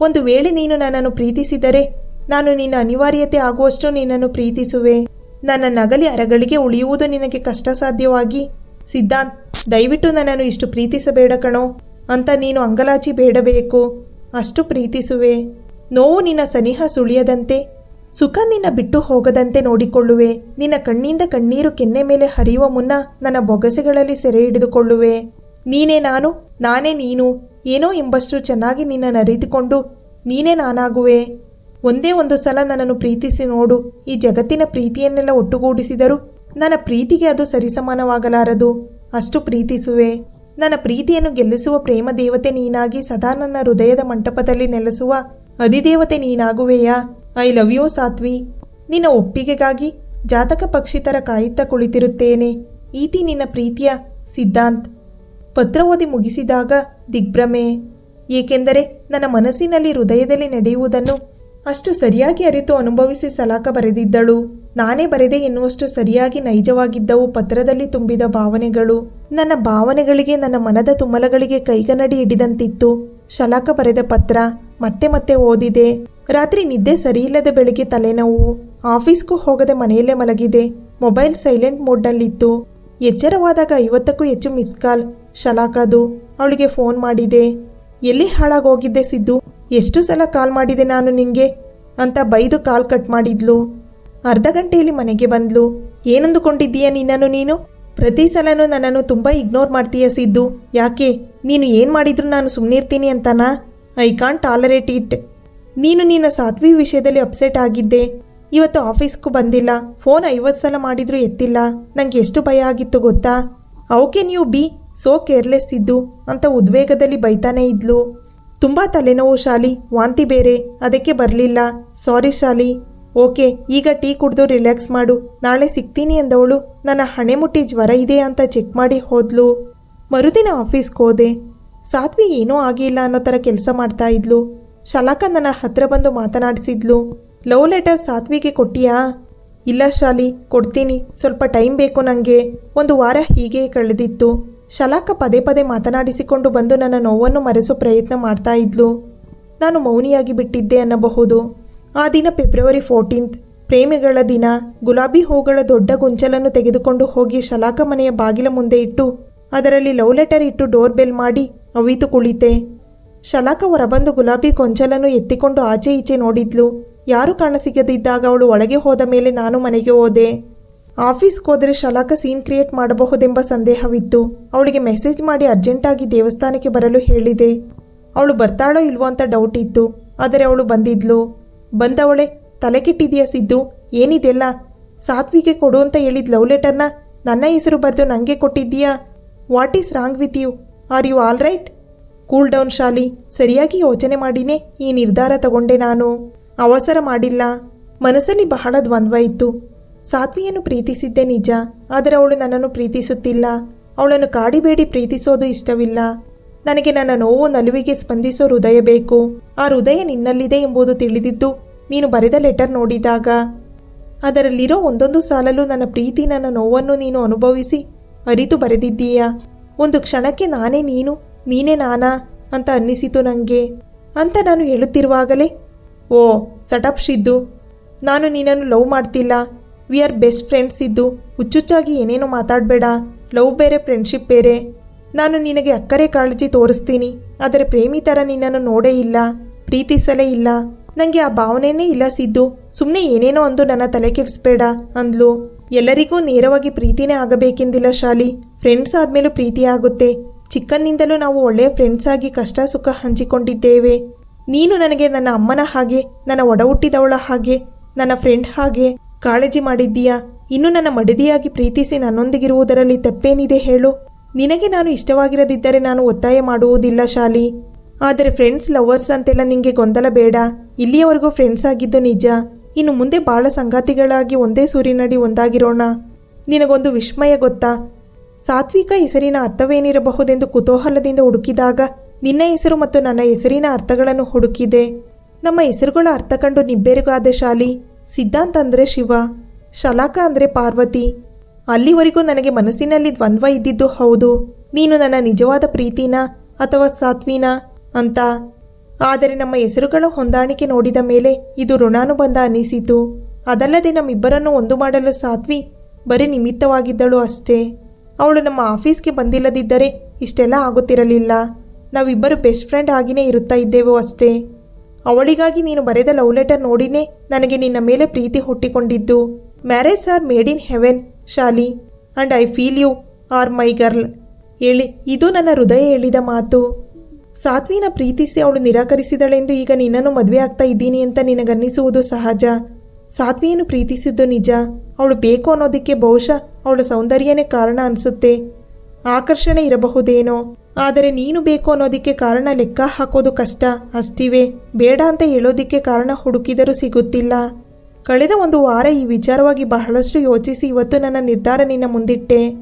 ಒಂದು ವೇಳೆ ನೀನು ನನ್ನನ್ನು ಪ್ರೀತಿಸಿದರೆ, ನಾನು ನಿನ್ನ ಅನಿವಾರ್ಯತೆ ಆಗುವಷ್ಟು ನಿನ್ನನ್ನು ಪ್ರೀತಿಸುವೆ. ನನ್ನ ನಗಲಿ ಅರಗಳಿಗೆ ಉಳಿಯುವುದು ನಿನಗೆ ಕಷ್ಟ ಸಾಧ್ಯವಾಗಿ ಸಿದ್ಧಾಂತ್, ದಯವಿಟ್ಟು ನನ್ನನ್ನು ಇಷ್ಟು ಪ್ರೀತಿಸಬೇಡ ಕಣೋ. ಅಂತ ನೀನು ಅಂಗಲಾಚಿ ಬೇಡಬೇಕು. ಅಷ್ಟು ಪ್ರೀತಿಸುವೆ. ನೋವು ನಿನ್ನ ಸನಿಹ ಸುಳಿಯದಂತೆ. ಸುಖ ನಿನ್ನ ಬಿಟ್ಟು ಹೋಗದಂತೆ ನೋಡಿಕೊಳ್ಳುವೆ. ನಿನ್ನ ಕಣ್ಣಿಂದ ಕಣ್ಣೀರು ಕೆನ್ನೆ ಮೇಲೆ ಹರಿಯುವ ಮುನ್ನ ನನ್ನ ಬೊಗಸೆಗಳಲ್ಲಿ ಸೆರೆ ಹಿಡಿದುಕೊಳ್ಳುವೆ. ನೀನೇ ನಾನು, ನಾನೇ ನೀನು. ಏನೋ ಎಂಬಷ್ಟು ಚೆನ್ನಾಗಿ ನಿನ್ನ ನರಿದುಕೊಂಡು ನೀನೇ ನಾನಾಗುವೆ. ಒಂದೇ ಒಂದು ಸಲ ನನ್ನನ್ನು ಪ್ರೀತಿಸಿ ನೋಡು. ಈ ಜಗತ್ತಿನ ಪ್ರೀತಿಯನ್ನೆಲ್ಲ ಒಟ್ಟುಗೂಡಿಸಿದರೂ ನನ್ನ ಪ್ರೀತಿಗೆ ಅದು ಸರಿಸಮಾನವಾಗಲಾರದು. ಅಷ್ಟು ಪ್ರೀತಿಸುವೆ. ನನ್ನ ಪ್ರೀತಿಯನ್ನು ಗೆಲ್ಲಿಸುವ ಪ್ರೇಮ ದೇವತೆ ನೀನಾಗಿ ಸದಾ ನನ್ನ ಹೃದಯದ ಮಂಟಪದಲ್ಲಿ ನೆಲೆಸುವ ಅಧಿದೇವತೆ ನೀನಾಗುವೆಯಾ? I love you Satvi. ನಿನ್ನ ಒಪ್ಪಿಗೆಗಾಗಿ ಜಾತಕ ಪಕ್ಷಿತರ ಕಾಯುತ್ತ ಕುಳಿತಿರುತ್ತೇನೆ. ಈತಿ ನಿನ್ನ ಪ್ರೀತಿಯ ಸಿದ್ಧಾಂತ್. ಪತ್ರ ಓದಿ ಮುಗಿಸಿದಾಗ ದಿಗ್ಭ್ರಮೆ. ಏಕೆಂದರೆ ನನ್ನ ಮನಸ್ಸಿನಲ್ಲಿ ಹೃದಯದಲ್ಲಿ ನಡೆಯುವುದನ್ನು ಅಷ್ಟು ಸರಿಯಾಗಿ ಅರಿತು ಅನುಭವಿಸಿ ಸಲಾಕ ಬರೆದಿದ್ದಳು. ನಾನೇ ಬರೆದೆ ಎನ್ನುವಷ್ಟು ಸರಿಯಾಗಿ ನೈಜವಾಗಿದ್ದವು ಪತ್ರದಲ್ಲಿ ತುಂಬಿದ ಭಾವನೆಗಳು. ನನ್ನ ಭಾವನೆಗಳಿಗೆ ನನ್ನ ಮನದ ತುಮಲಗಳಿಗೆ ಕೈಗನ್ನಡಿ ಹಿಡಿದಂತಿತ್ತು. ಶಲಾಕ ಬರೆದ ಪತ್ರ ಮತ್ತೆ ಮತ್ತೆ ಓದಿದೆ. ರಾತ್ರಿ ನಿದ್ದೆ ಸರಿಯಿಲ್ಲದ ಬೆಳಿಗ್ಗೆ ತಲೆನೋವು. ಆಫೀಸ್ಗೂ ಹೋಗದೆ ಮನೆಯಲ್ಲೇ ಮಲಗಿದೆ. ಮೊಬೈಲ್ ಸೈಲೆಂಟ್ ಮೋಡ್ನಲ್ಲಿತ್ತು. ಎಚ್ಚರವಾದಾಗ ಐವತ್ತಕ್ಕೂ ಹೆಚ್ಚು ಮಿಸ್ ಕಾಲ್. ಶಲಾಕದು ಅವಳಿಗೆ ಫೋನ್ ಮಾಡಿದೆ. ಎಲ್ಲಿ ಹಾಳಾಗೋಗಿದ್ದೆ ಸಿದ್ದು? ಎಷ್ಟು ಸಲ ಕಾಲ್ ಮಾಡಿದೆ ನಾನು ನಿಂಗೆ ಅಂತ ಬೈದು ಕಾಲ್ ಕಟ್ ಮಾಡಿದ್ಲು. ಅರ್ಧ ಗಂಟೆಯಲ್ಲಿ ಮನೆಗೆ ಬಂದ್ಲು. ಏನಂದುಕೊಂಡಿದ್ದೀಯ ನಿನ್ನನ್ನು ನೀನು? ಪ್ರತಿ ಸಲನೂ ನನ್ನನ್ನು ತುಂಬ ಇಗ್ನೋರ್ ಮಾಡ್ತೀಯ ಸಿದ್ದು. ಯಾಕೆ? ನೀನು ಏನು ಮಾಡಿದ್ರು ನಾನು ಸುಮ್ಮನಿರ್ತೀನಿ ಅಂತಾನಾ? I can't tolerate it. ನೀನು ನಿನ್ನ ಸಾತ್ವಿ ವಿಷಯದಲ್ಲಿ ಅಪ್ಸೆಟ್ ಆಗಿದ್ದೆ. ಇವತ್ತು ಆಫೀಸ್ಗೂ ಬಂದಿಲ್ಲ. ಫೋನ್ ಐವತ್ತು ಸಲ ಮಾಡಿದ್ರು ಎತ್ತಿಲ್ಲ. ನಂಗೆ ಎಷ್ಟು ಭಯ ಆಗಿತ್ತು ಗೊತ್ತಾ? How can you be so careless ಇದ್ದು ಅಂತ ಉದ್ವೇಗದಲ್ಲಿ ಬೈತಾನೇ ಇದ್ಲು. ತುಂಬ ತಲೆನೋವು ಶಾಲಿ, ವಾಂತಿ ಬೇರೆ, ಅದಕ್ಕೆ ಬರಲಿಲ್ಲ. ಸಾರಿ ಶಾಲಿ. ಓಕೆ, ಈಗ ಟೀ ಕುಡಿದು ರಿಲ್ಯಾಕ್ಸ್ ಮಾಡು. ನಾಳೆ ಸಿಗ್ತೀನಿ ಎಂದವಳು, ನನ್ನ ಹಣೆ ಮುಟ್ಟಿ ಜ್ವರ ಇದೆ ಅಂತ ಚೆಕ್ ಮಾಡಿ ಹೋದ್ಲು. ಮರುದಿನ ಆಫೀಸ್ಗೆ ಹೋದೆ. ಸಾತ್ವಿ ಏನೂ ಆಗಿಲ್ಲ ಅನ್ನೋ ಥರ ಕೆಲಸ ಮಾಡ್ತಾ ಇದ್ಲು. ಶಲಾಕ ನನ್ನ ಹತ್ರ ಬಂದು ಮಾತನಾಡಿಸಿದ್ಲು. Love letter ಸಾತ್ವಿಗೆ ಕೊಟ್ಟಿಯಾ? ಇಲ್ಲ ಶಾಲಿ, ಕೊಡ್ತೀನಿ. ಸ್ವಲ್ಪ ಟೈಮ್ ಬೇಕು ನನಗೆ ಒಂದು ವಾರ ಹೀಗೆ ಕಳೆದಿತ್ತು. ಶಲಾಕ ಪದೇ ಪದೇ ಮಾತನಾಡಿಸಿಕೊಂಡು ಬಂದು ನನ್ನ ನೋವನ್ನು ಮರೆಸೋ ಪ್ರಯತ್ನ ಮಾಡ್ತಾ ಇದ್ಲು. ನಾನು ಮೌನಿಯಾಗಿ ಬಿಟ್ಟಿದ್ದೆ ಅನ್ನಬಹುದು. ಆ ದಿನ ಫೆಬ್ರವರಿ ಫೋರ್ಟೀನ್ತ್, ಪ್ರೇಮಿಗಳ ದಿನ, ಗುಲಾಬಿ ಹೂಗಳ ದೊಡ್ಡ ಗುಂಚಲನ್ನು ತೆಗೆದುಕೊಂಡು ಹೋಗಿ ಶಲಾಕ ಮನೆಯ ಬಾಗಿಲ ಮುಂದೆ ಇಟ್ಟು, ಅದರಲ್ಲಿ ಲವ್ ಲೆಟರ್ ಇಟ್ಟು ಡೋರ್ ಬೆಲ್ ಮಾಡಿ ಅವಿತು ಕುಳಿತೆ. ಶಲಾಕ ಹೊರಬಂದು ಗುಲಾಬಿ ಗೊಂಚಲನ್ನು ಎತ್ತಿಕೊಂಡು ಆಚೆ ಈಚೆ ನೋಡಿದ್ಲು. ಯಾರು ಕಾಣಸಿಗದಿದ್ದಾಗ ಅವಳು ಒಳಗೆ ಹೋದ ಮೇಲೆ ನಾನು ಮನೆಗೆ ಹೋದೆ. ಆಫೀಸ್ಗೆ ಹೋದರೆ ಶಲಾಕ ಸೀನ್ ಕ್ರಿಯೇಟ್ ಮಾಡಬಹುದೆಂಬ ಸಂದೇಹವಿತ್ತು. ಅವಳಿಗೆ ಮೆಸೇಜ್ ಮಾಡಿ ಅರ್ಜೆಂಟಾಗಿ ದೇವಸ್ಥಾನಕ್ಕೆ ಬರಲು ಹೇಳಿದೆ. ಅವಳು ಬರ್ತಾಳೋ ಇಲ್ವೋ ಅಂತ ಡೌಟ್ ಇತ್ತು. ಆದರೆ ಅವಳು ಬಂದಿದ್ಲು. ಬಂದವಳೆ, ತಲೆ ಕೆಟ್ಟಿದೆಯಾ ಸಿದ್ದು? ಏನಿದೆಲ್ಲ? ಸಾತ್ವಿಗೆ ಕೊಡು ಅಂತ ಹೇಳಿದ ಲವ್ ಲೆಟರ್ನ ನನ್ನ ಹೆಸರು ಬರೆದು ನನಗೆ ಕೊಟ್ಟಿದ್ದೀಯಾ? What is wrong with you are you all right cool down Shali. ಸರಿಯಾಗಿ ಯೋಚನೆ ಮಾಡಿನೇ ಈ ನಿರ್ಧಾರ ತಗೊಂಡೆ ನಾನು. ಅವಸರ ಮಾಡಿಲ್ಲ. ಮನಸ್ಸಲ್ಲಿ ಬಹಳ ದ್ವಂದ್ವ ಇತ್ತು. ಸಾತ್ವಿಯನ್ನು ಪ್ರೀತಿಸಿದ್ದೆ ನಿಜ, ಆದರೆ ಅವಳು ನನ್ನನ್ನು ಪ್ರೀತಿಸುತ್ತಿಲ್ಲ. ಅವಳನ್ನು ಕಾಡಿಬೇಡಿ ಪ್ರೀತಿಸೋದು ಇಷ್ಟವಿಲ್ಲ. ನನಗೆ ನನ್ನ ನೋವು ನಲುವಿಗೆ ಸ್ಪಂದಿಸೋ ಹೃದಯ ಬೇಕು. ಆ ಹೃದಯ ನಿನ್ನಲ್ಲಿದೆ ಎಂಬುದು ತಿಳಿದಿದ್ದು ನೀನು ಬರೆದ ಲೆಟರ್ ನೋಡಿದಾಗ. ಅದರಲ್ಲಿರೋ ಒಂದೊಂದು ಸಾಲಲ್ಲೂ ನನ್ನ ಪ್ರೀತಿ, ನನ್ನ ನೋವನ್ನು ನೀನು ಅನುಭವಿಸಿ ಅರಿತು ಬರೆದಿದ್ದೀಯಾ? ಒಂದು ಕ್ಷಣಕ್ಕೆ ನಾನೇ ನೀನು, ನೀನೇ ನಾನಾ ಅಂತ ಅನ್ನಿಸಿತು ನನಗೆ ಅಂತ ನಾನು ಹೇಳುತ್ತಿರುವಾಗಲೇ, ಓ, ಸಟಪ್ ಶಿದ್ದು, ನಾನು ನಿನ್ನನ್ನು ಲವ್ ಮಾಡ್ತಿಲ್ಲ. ವಿ ಆರ್ ಬೆಸ್ಟ್ ಫ್ರೆಂಡ್ಸ್ ಇದ್ದು ಹುಚ್ಚುಚ್ಚಾಗಿ ಏನೇನೋ ಮಾತಾಡಬೇಡ. ಲವ್ ಬೇರೆ ಫ್ರೆಂಡ್ಶಿಪ್ ಬೇರೆ. ನಾನು ನಿನಗೆ ಅಕ್ಕರೆ ಕಾಳಜಿ ತೋರಿಸ್ತೀನಿ. ಆದರೆ ಪ್ರೇಮಿ ಥರ ನಿನ್ನನ್ನು ನೋಡೇ ಇಲ್ಲ, ಪ್ರೀತಿಸಲೇ ಇಲ್ಲ. ನನಗೆ ಆ ಭಾವನೆಯೇ ಇಲ್ಲ ಸಿದ್ದು. ಸುಮ್ಮನೆ ಏನೇನೋ ಅಂದು ನನ್ನ ತಲೆ ಕೆಡಿಸ್ಬೇಡ ಅಂದ್ಲು. ಎಲ್ಲರಿಗೂ ನೇರವಾಗಿ ಪ್ರೀತಿನೇ ಆಗಬೇಕೆಂದಿಲ್ಲ ಶಾಲಿ. ಫ್ರೆಂಡ್ಸ್ ಆದಮೇಲೂ ಪ್ರೀತಿ ಆಗುತ್ತೆ. ಚಿಕ್ಕನಿಂದಲೂ ನಾವು ಒಳ್ಳೆಯ ಫ್ರೆಂಡ್ಸ್ ಆಗಿ ಕಷ್ಟ ಸುಖ ಹಂಚಿಕೊಂಡಿದ್ದೇವೆ. ನೀನು ನನಗೆ ನನ್ನ ಅಮ್ಮನ ಹಾಗೆ, ನನ್ನ ಒಡ ಹುಟ್ಟಿದವಳ ಹಾಗೆ, ನನ್ನ ಫ್ರೆಂಡ್ ಹಾಗೆ ಕಾಳಜಿ ಮಾಡಿದ್ದೀಯಾ? ಇನ್ನು ನನ್ನ ಮಡದಿಯಾಗಿ ಪ್ರೀತಿಸಿ ನನ್ನೊಂದಿಗಿರುವುದರಲ್ಲಿ ತಪ್ಪೇನಿದೆ ಹೇಳು. ನಿನಗೆ ನಾನು ಇಷ್ಟವಾಗಿರದಿದ್ದರೆ ನಾನು ಒತ್ತಾಯ ಮಾಡುವುದಿಲ್ಲ ಶಾಲಿ. ಆದರೆ ಫ್ರೆಂಡ್ಸ್ ಲವರ್ಸ್ ಅಂತೆಲ್ಲ ನಿಂಗೆ ಗೊಂದಲ ಬೇಡ. ಇಲ್ಲಿಯವರೆಗೂ ಫ್ರೆಂಡ್ಸ್ ಆಗಿದ್ದು ನಿಜ. ಇನ್ನು ಮುಂದೆ ಬಾಳ ಸಂಗಾತಿಗಳಾಗಿ ಒಂದೇ ಸೂರಿನಡಿ ಒಂದಾಗಿರೋಣ. ನಿನಗೊಂದು ವಿಸ್ಮಯ ಗೊತ್ತಾ? ಸಾತ್ವಿಕ ಹೆಸರಿನ ಅರ್ಥವೇನಿರಬಹುದೆಂದು ಕುತೂಹಲದಿಂದ ಹುಡುಕಿದಾಗ ನಿನ್ನ ಹೆಸರು ಮತ್ತು ನನ್ನ ಹೆಸರಿನ ಅರ್ಥಗಳನ್ನು ಹುಡುಕಿದೆ. ನಮ್ಮ ಹೆಸರುಗಳ ಅರ್ಥ ಕಂಡು ನಿಬ್ಬೆರಗಾದ ಶಾಲಿ. ಸಿದ್ಧಾಂತ ಅಂದರೆ ಶಿವ, ಶಲಾಕ ಅಂದರೆ ಪಾರ್ವತಿ. ಅಲ್ಲಿವರೆಗೂ ನನಗೆ ಮನಸ್ಸಿನಲ್ಲಿ ದ್ವಂದ್ವ ಇದ್ದಿದ್ದು ಹೌದು. ನೀನು ನನ್ನ ನಿಜವಾದ ಪ್ರೀತಿನ ಅಥವಾ ಸಾತ್ವಿನ ಅಂತ. ಆದರೆ ನಮ್ಮ ಹೆಸರುಗಳ ಹೊಂದಾಣಿಕೆ ನೋಡಿದ ಮೇಲೆ ಇದು ಋಣಾನುಬಂಧ ಅನ್ನಿಸಿತು. ಅದಲ್ಲದೆ ನಮ್ಮಿಬ್ಬರನ್ನು ಒಂದು ಮಾಡಲು ಸಾತ್ವಿ ಬರೀ ನಿಮಿತ್ತವಾಗಿದ್ದಳು ಅಷ್ಟೇ. ಅವಳು ನಮ್ಮ ಆಫೀಸ್ಗೆ ಬಂದಿಲ್ಲದಿದ್ದರೆ ಇಷ್ಟೆಲ್ಲ ಆಗುತ್ತಿರಲಿಲ್ಲ. ನಾವಿಬ್ಬರು ಬೆಸ್ಟ್ ಫ್ರೆಂಡ್ ಆಗಿನೇ ಇರುತ್ತಾ ಇದ್ದೆವು ಅಷ್ಟೇ. ಅವಳಿಗಾಗಿ ನೀನು ಬರೆದ ಲವ್ ಲೆಟರ್ ನೋಡಿನೇ ನನಗೆ ನಿನ್ನ ಮೇಲೆ ಪ್ರೀತಿ ಹುಟ್ಟಿಕೊಂಡಿದ್ದು. Marriage are made in heaven Shali. And I feel you are my girl ಹೇಳಿ, ಇದು ನನ್ನ ಹೃದಯ ಹೇಳಿದ ಮಾತು. ಸಾತ್ವಿನ ಪ್ರೀತಿಸಿ ಅವಳು ನಿರಾಕರಿಸಿದಳೆಂದು ಈಗ ನಿನ್ನನ್ನು ಮದುವೆ ಆಗ್ತಾ ಇದ್ದೀನಿ ಅಂತ ನಿನಗನ್ನಿಸುವುದು ಸಹಜ. ಸಾತ್ವಿಯನ್ನು ಪ್ರೀತಿಸಿದ್ದು ನಿಜ. ಅವಳು ಬೇಕು ಅನ್ನೋದಕ್ಕೆ ಬಹುಶಃ ಅವಳ ಸೌಂದರ್ಯನೇ ಕಾರಣ ಅನಿಸುತ್ತೆ. ಆಕರ್ಷಣೆ ಇರಬಹುದೇನೋ. ಆದರೆ ನೀನು ಬೇಕು ಅನ್ನೋದಕ್ಕೆ ಕಾರಣ ಲೆಕ್ಕ ಹಾಕೋದು ಕಷ್ಟ. ಅಷ್ಟಿವೆ. ಬೇಡ ಅಂತ ಹೇಳೋದಕ್ಕೆ ಕಾರಣ ಹುಡುಕಿದರೂ ಸಿಗುತ್ತಿಲ್ಲ. ಕಳೆದ ಒಂದು ವಾರ ಈ ವಿಚಾರವಾಗಿ ಬಹಳಷ್ಟು ಯೋಚಿಸಿ ಇವತ್ತು ನನ್ನ ನಿರ್ಧಾರ ನಿನ್ನ ಮುಂದಿಟ್ಟೆ.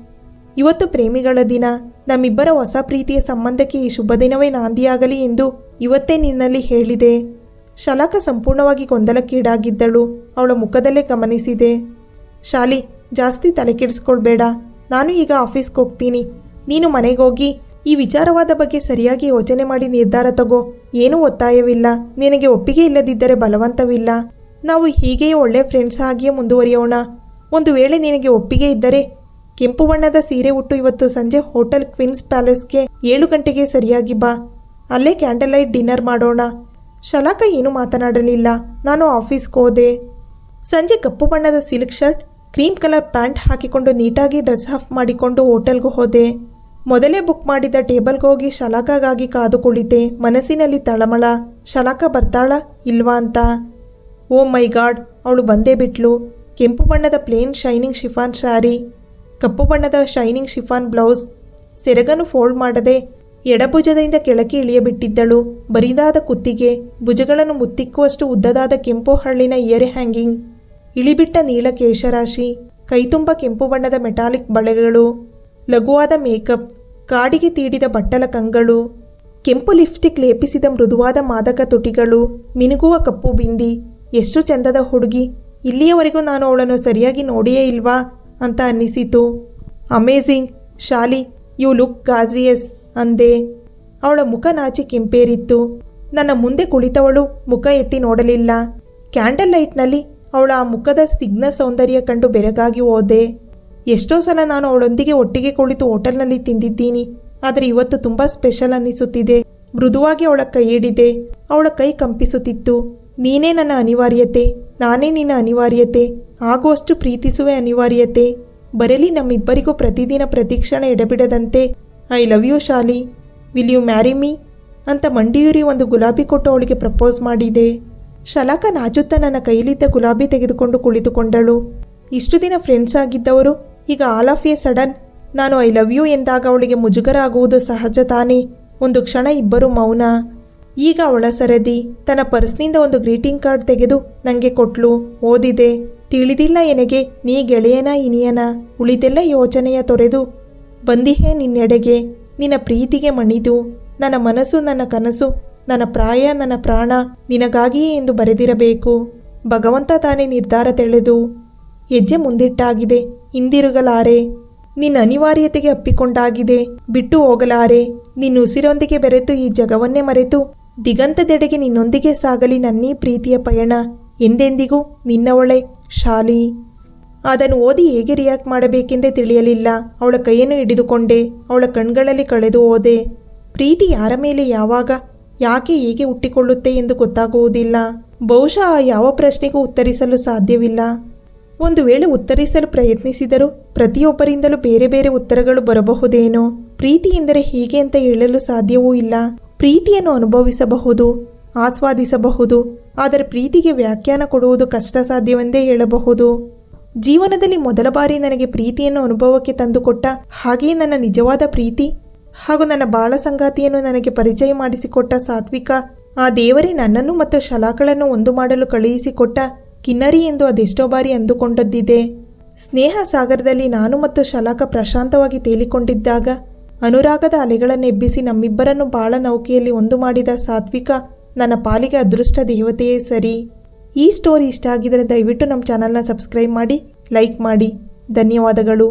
ಇವತ್ತು ಪ್ರೇಮಿಗಳ ದಿನ. ನಮ್ಮಿಬ್ಬರ ಹೊಸ ಪ್ರೀತಿಯ ಸಂಬಂಧಕ್ಕೆ ಈ ಶುಭ ದಿನವೇ ನಾಂದಿಯಾಗಲಿ ಎಂದು ಇವತ್ತೇ ನಿನ್ನಲ್ಲಿ ಹೇಳಿದೆ. ಶಲಾಕ ಸಂಪೂರ್ಣವಾಗಿ ಗೊಂದಲಕ್ಕೀಡಾಗಿದ್ದಳು. ಅವಳ ಮುಖದಲ್ಲೇ ಗಮನಿಸಿದೆ. ಶಾಲಿ, ಜಾಸ್ತಿ ತಲೆ ಕೆಡಿಸ್ಕೊಳ್ಬೇಡ. ನಾನು ಈಗ ಆಫೀಸ್ಗೆ ಹೋಗ್ತೀನಿ. ನೀನು ಮನೆಗೋಗಿ ಈ ವಿಚಾರವಾದ ಬಗ್ಗೆ ಸರಿಯಾಗಿ ಯೋಚನೆ ಮಾಡಿ ನಿರ್ಧಾರ ತಗೋ. ಏನೂ ಒತ್ತಾಯವಿಲ್ಲ. ನಿನಗೆ ಒಪ್ಪಿಗೆ ಇಲ್ಲದಿದ್ದರೆ ಬಲವಂತವಿಲ್ಲ. ನಾವು ಹೀಗೆಯೇ ಒಳ್ಳೆ ಫ್ರೆಂಡ್ಸ್ ಆಗಿಯೇ ಮುಂದುವರಿಯೋಣ. ಒಂದು ವೇಳೆ ನಿನಗೆ ಒಪ್ಪಿಗೆ ಇದ್ದರೆ ಕೆಂಪು ಬಣ್ಣದ ಸೀರೆ ಉಟ್ಟು ಇವತ್ತು ಸಂಜೆ ಹೋಟೆಲ್ ಕ್ವಿನ್ಸ್ ಪ್ಯಾಲೇಸ್ಗೆ ಏಳು ಗಂಟೆಗೆ ಸರಿಯಾಗಿ ಬಾ. ಅಲ್ಲೇ ಕ್ಯಾಂಡಲ್ ಲೈಟ್ ಡಿನ್ನರ್ ಮಾಡೋಣ. ಶಲಾಕ ಏನೂ ಮಾತನಾಡಲಿಲ್ಲ. ನಾನು ಆಫೀಸ್ಗೆ ಹೋದೆ. ಸಂಜೆ ಕಪ್ಪು ಬಣ್ಣದ silk shirt, cream colour pant ಹಾಕಿಕೊಂಡು ನೀಟಾಗಿ ಡ್ರೆಸ್ ಆಫ್ ಮಾಡಿಕೊಂಡು ಹೋಟೆಲ್ಗೆ ಹೋದೆ. ಮೊದಲೇ ಬುಕ್ ಮಾಡಿದ ಟೇಬಲ್ಗೆ ಹೋಗಿ ಶಲಾಕಾಗಾಗಿ ಕಾದು ಕುಳಿತೆ ಮನಸ್ಸಿನಲ್ಲಿ ತಳಮಳ, ಶಲಾಕ ಬರ್ತಾಳ ಇಲ್ವಾ ಅಂತ. ಓ ಮೈ ಗಾಡ್, ಅವಳು ಬಂದೇ ಬಿಟ್ಲು. ಕೆಂಪು ಬಣ್ಣದ ಪ್ಲೇನ್ ಶೈನಿಂಗ್ ಶಿಫಾನ್ ಸ್ಯಾರಿ ಕಪ್ಪು ಬಣ್ಣದ ಶೈನಿಂಗ್ ಶಿಫಾನ್ ಬ್ಲೌಸ್, ಸೆರಗನ್ನು ಫೋಲ್ಡ್ ಮಾಡದೆ ಎಡಭುಜದಿಂದ ಕೆಳಕ್ಕೆ ಇಳಿಯಬಿಟ್ಟಿದ್ದಳು. ಬರಿದಾದ ಕುತ್ತಿಗೆ, ಭುಜಗಳನ್ನು ಮುತ್ತಿಕ್ಕುವಷ್ಟು ಉದ್ದದಾದ ಕೆಂಪು ಹಳ್ಳಿನ ಇಯರ್ ಹ್ಯಾಂಗಿಂಗ್, ಇಳಿಬಿಟ್ಟ ನೀಳ ಕೇಶರಾಶಿ ಕೈತುಂಬ ಕೆಂಪು ಬಣ್ಣದ ಮೆಟಾಲಿಕ್ ಬಳೆಗಳು ಲಘುವಾದ ಮೇಕಪ್, ಕಾಡಿಗೆ ತೀಡಿದ ಬಟ್ಟಲ ಕಂಗಳು, ಕೆಂಪು ಲಿಪ್ಸ್ಟಿಕ್ ಲೇಪಿಸಿದ ಮೃದುವಾದ ಮಾದಕ ತುಟಿಗಳು, ಮಿನುಗುವ ಕಪ್ಪು ಬಿಂದಿ, ಎಷ್ಟು ಚಂದದ ಹುಡುಗಿ, ಇಲ್ಲಿಯವರೆಗೂ ನಾನು ಅವಳನ್ನು ಸರಿಯಾಗಿ ನೋಡಿಯೇ ಇಲ್ವಾ ಅಂತ ಅನ್ನಿಸಿತು. ಅಮೇಝಿಂಗ್ ಶಾಲಿ, ಯು ಲುಕ್ ಗಾಜಿಯಸ್ ಅಂದೆ. ಅವಳ ಮುಖ ನಾಚಿ ಕೆಂಪೇರಿತ್ತು. ನನ್ನ ಮುಂದೆ ಕುಳಿತವಳು ಮುಖ ಎತ್ತಿ ನೋಡಲಿಲ್ಲ. ಕ್ಯಾಂಡಲ್ ಲೈಟ್ನಲ್ಲಿ ಅವಳ ಆ ಮುಖದ ಸ್ನಿಗ್ಧ ಸೌಂದರ್ಯ ಕಂಡು ಬೆರಗಾಗಿ ಹೋದೆ. ಎಷ್ಟೋ ಸಲ ನಾನು ಅವಳೊಂದಿಗೆ ಒಟ್ಟಿಗೆ ಕುಳಿತು ಹೋಟೆಲ್ನಲ್ಲಿ ತಿಂದಿದ್ದೀನಿ. ಆದರೆ ಇವತ್ತು ತುಂಬ ಸ್ಪೆಷಲ್ ಅನ್ನಿಸುತ್ತಿದೆ ಮೃದುವಾಗಿ ಅವಳ ಕೈ ಹಿಡಿದೆ. ಅವಳ ಕೈ ಕಂಪಿಸುತ್ತಿತ್ತು. ನೀನೇ ನನ್ನ ಅನಿವಾರ್ಯತೆ. ನಾನೇ ನಿನ್ನ ಅನಿವಾರ್ಯತೆ. ಆಗುವಷ್ಟು ಪ್ರೀತಿಸುವೆ ಅನಿವಾರ್ಯತೆ. ಬರಲಿ ನಮ್ಮಿಬ್ಬರಿಗೂ ಪ್ರತಿದಿನ ಪ್ರತಿಕ್ಷಣ ಎಡಬಿಡದಂತೆ. I love you Shali. Will you marry me? ಅಂತ ಮಂಡಿಯೂರಿ ಒಂದು ಗುಲಾಬಿ ಕೊಟ್ಟು ಅವಳಿಗೆ ಪ್ರಪೋಸ್ ಮಾಡಿದೆ. ಶಲಾಕ ನಾಚುತ್ತಾ ನನ್ನ ಕೈಲಿದ್ದ ಗುಲಾಬಿ ತೆಗೆದುಕೊಂಡು ಕುಳಿತುಕೊಂಡಳು. ಇಷ್ಟು ದಿನ ಫ್ರೆಂಡ್ಸ್ ಆಗಿದ್ದವರು? ಈಗ ಆಲ್ ಆಫ್ ಎ ಸಡನ್ ನಾನು ಐ ಲವ್ ಯು ಎಂದಾಗ ಅವಳಿಗೆ ಮುಜುಗರ ಆಗುವುದು ಸಹಜ ತಾನೇ. ಒಂದು ಕ್ಷಣ ಇಬ್ಬರು ಮೌನ. ಈಗ ಅವಳ ಸರದಿ. ತನ್ನ ಪರ್ಸ್ನಿಂದ ಒಂದು ಗ್ರೀಟಿಂಗ್ ಕಾರ್ಡ್ ತೆಗೆದು ನನಗೆ ಕೊಟ್ಲು. ಓದಿದೆ. ತಿಳಿದಿಲ್ಲ ಎನಗೆ, ನೀ ಗೆಳೆಯನ, ಇನಿಯನ, ಉಳಿದೆಲ್ಲ ಯೋಚನೆಯ ತೊರೆದು ಬಂದಿಹೇ ನಿನ್ನೆಡೆಗೆ. ನಿನ್ನ ಪ್ರೀತಿಗೆ ಮಣಿದು. ನನ್ನ ಮನಸ್ಸು, ನನ್ನ ಕನಸು, ನನ್ನ ಪ್ರಾಯ, ನನ್ನ ಪ್ರಾಣ ನಿನಗಾಗಿಯೇ ಎಂದು ಬರೆದಿರಬೇಕು. ಭಗವಂತ ತಾನೇ ನಿರ್ಧಾರ ತೆಳೆದು. ಹೆಜ್ಜೆ ಮುಂದಿಟ್ಟಾಗಿದೆ. ಹಿಂದಿರುಗಲಾರೆ. ನಿನ್ನ ಅನಿವಾರ್ಯತೆಗೆ ಅಪ್ಪಿಕೊಂಡಾಗಿದೆ. ಬಿಟ್ಟು ಹೋಗಲಾರೆ. ನಿನ್ನ ಉಸಿರೊಂದಿಗೆ ಬೆರೆತು ಈ ಜಗವನ್ನೇ ಮರೆತು ದಿಗಂತದೆಡೆಗೆ ನಿನ್ನೊಂದಿಗೆ ಸಾಗಲಿ ನನ್ನೀ ಪ್ರೀತಿಯ ಪಯಣ. ಎಂದೆಂದಿಗೂ ನಿನ್ನವಳೆ ಶಾಲಿ. ಅದನ್ನು ಓದಿ ಹೇಗೆ ರಿಯಾಕ್ಟ್ ಮಾಡಬೇಕೆಂದೇ ತಿಳಿಯಲಿಲ್ಲ. ಅವಳ ಕೈಯನ್ನು ಹಿಡಿದುಕೊಂಡೆ. ಅವಳ ಕಣ್ಗಳಲ್ಲಿ ಕಳೆದು ಹೋದೆ. ಪ್ರೀತಿ ಯಾರ ಮೇಲೆ ಯಾವಾಗ, ಯಾಕೆ ಹೇಗೆ ಹುಟ್ಟಿಕೊಳ್ಳುತ್ತೆ ಎಂದು ಗೊತ್ತಾಗುವುದಿಲ್ಲ. ಬಹುಶಃ ಆ ಯಾವ ಪ್ರಶ್ನೆಗೂ ಉತ್ತರಿಸಲು ಸಾಧ್ಯವಿಲ್ಲ. ಒಂದು ವೇಳೆ ಉತ್ತರಿಸಲು ಪ್ರಯತ್ನಿಸಿದರೂ ಪ್ರತಿಯೊಬ್ಬರಿಂದಲೂ ಬೇರೆ ಬೇರೆ ಉತ್ತರಗಳು ಬರಬಹುದೇನೋ? ಪ್ರೀತಿ ಎಂದರೆ ಹೀಗೆ ಅಂತ ಹೇಳಲು ಸಾಧ್ಯವೂ ಇಲ್ಲ. ಪ್ರೀತಿಯನ್ನು ಅನುಭವಿಸಬಹುದು, ಆಸ್ವಾದಿಸಬಹುದು, ಆದರೆ ಪ್ರೀತಿಗೆ ವ್ಯಾಖ್ಯಾನ ಕೊಡುವುದು ಕಷ್ಟ ಸಾಧ್ಯವೆಂದೇ ಹೇಳಬಹುದು. ಜೀವನದಲ್ಲಿ ಮೊದಲ ಬಾರಿ ನನಗೆ ಪ್ರೀತಿಯನ್ನು ಅನುಭವಕ್ಕೆ ತಂದುಕೊಟ್ಟ ಹಾಗೆಯೇ ನನ್ನ ನಿಜವಾದ ಪ್ರೀತಿ ಹಾಗೂ ನನ್ನ ಬಾಳ ಸಂಗಾತಿಯನ್ನು ನನಗೆ ಪರಿಚಯ ಮಾಡಿಸಿಕೊಟ್ಟ ಸಾತ್ವಿಕ, ಆ ದೇವರೇ ನನ್ನನ್ನು ಮತ್ತು ಶಲಾಕಳನ್ನು ಒಂದು ಮಾಡಲು ಕಳುಹಿಸಿಕೊಟ್ಟ ಕಿನ್ನರಿ ಎಂದು ಅದೆಷ್ಟೋ ಬಾರಿ ಅಂದುಕೊಂಡದ್ದಿದೆ. ಸ್ನೇಹ ಸಾಗರದಲ್ಲಿ ನಾನು ಮತ್ತು ಶಲಾಕ ಪ್ರಶಾಂತವಾಗಿ ತೇಲಿಕೊಂಡಿದ್ದಾಗ ಅನುರಾಗದ ಅಲೆಗಳನ್ನೆಬ್ಬಿಸಿ ನಮ್ಮಿಬ್ಬರನ್ನು ಬಾಳ ನೌಕೆಯಲ್ಲಿ ಒಂದು ಮಾಡಿದ ಸಾತ್ವಿಕ ನನ್ನ ಪಾಲಿಗೆ ಅದೃಷ್ಟ ದೇವತೆಯೇ ಸರಿ. ಈ ಸ್ಟೋರಿ ಇಷ್ಟ ಆಗಿದರೆ ದಯವಿಟ್ಟು ನಮ್ಮ ಚಾನಲ್ನ ಸಬ್ಸ್ಕ್ರೈಬ್ ಮಾಡಿ ಲೈಕ್ ಮಾಡಿ. ಧನ್ಯವಾದಗಳು.